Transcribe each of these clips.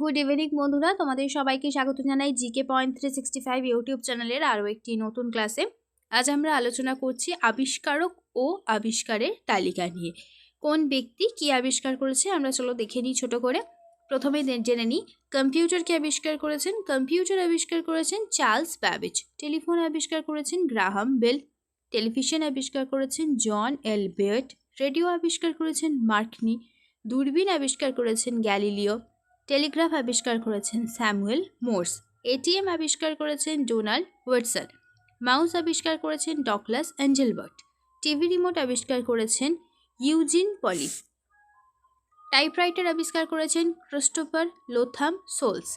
Good evening বন্ধুরা। তোমাদের সবাইকে স্বাগত জানাই GK point three sixty five YouTube চ্যানেলের আরও একটি নতুন ক্লাসে আজ আমরা আলোচনা করছি আবিষ্কারক ও আবিষ্কারের তালিকা নিয়ে। কোন ব্যক্তি কি আবিষ্কার করেছে? আমরা চলো দেখে নিই ছোট করে। প্রথমে জেনে নিই কম্পিউটার কম্পিউটারকে আবিষ্কার করেছেন? কম্পিউটার আবিষ্কার করেছেন চার্লস ব্যাবেজ টেলিফোন আবিষ্কার করেছেন গ্রাহাম বেল টেলিভিশন আবিষ্কার করেছেন জন এল বেট রেডিও আবিষ্কার করেছেন মার্কনি দূরবীন আবিষ্কার করেছেন গ্যালিলিও, টেলিগ্রাফ আবিষ্কার করেছেন স্যামুয়েল মোর্স, এটিএম আবিষ্কার করেছেন ডোনাল্ড ওয়াটসন, মাউস আবিষ্কার করেছেন ডকলাস অ্যাঞ্জেলবার্ট, টিভি রিমোট আবিষ্কার করেছেন ইউজিন পলি, টাইপরাইটার আবিষ্কার করেছেন ক্রিস্টোফার লোথাম সোলস,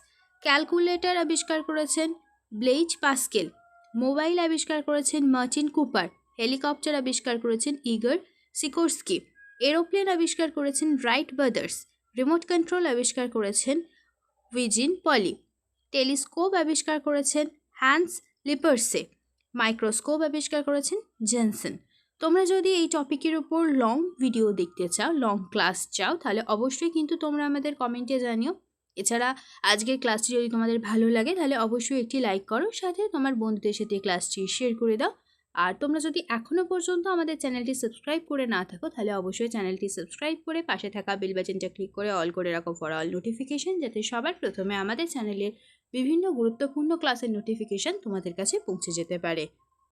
ক্যালকুলেটর আবিষ্কার করেছেন ব্লেইজ পাস্কেল, মোবাইল আবিষ্কার করেছেন মার্টিন কুপার, হেলিকপ্টার আবিষ্কার করেছেন ইগর সিকোর্সকি। এরোপ্লেন আবিষ্কার করেছেন রাইট ব্রাদার্স, রিমোট কন্ট্রোল আবিষ্কার করেছেন উইজিন পলি, টেলিস্কোপ আবিষ্কার করেছেন হ্যান্স লিপার্সে, মাইক্রোস্কোপ আবিষ্কার করেছেন জেনসন। তোমরা যদি এই টপিকের উপর লং ভিডিও দেখতে চাও, লং ক্লাস চাও, তাহলে অবশ্যই কিন্তু তোমরা আমাদের কমেন্টে জানিও। এছাড়া আজকের ক্লাসটি যদি তোমাদের ভালো লাগে, তাহলে অবশ্যই একটি লাইক করো, সাথে তোমার বন্ধুদের সাথে ক্লাসটি শেয়ার করে দাও। আর তোমরা যদি এখনও পর্যন্ত আমাদের চ্যানেলটি সাবস্ক্রাইব করে না থাকো, তাহলে অবশ্যই চ্যানেলটি সাবস্ক্রাইব করে পাশে থাকা বেল বাটনটা ক্লিক করে অল করে রাখো ফর অল নোটিফিকেশান যাতে সবার প্রথমে আমাদের চ্যানেলের বিভিন্ন গুরুত্বপূর্ণ ক্লাসের নোটিফিকেশান তোমাদের কাছে পৌঁছে যেতে পারে।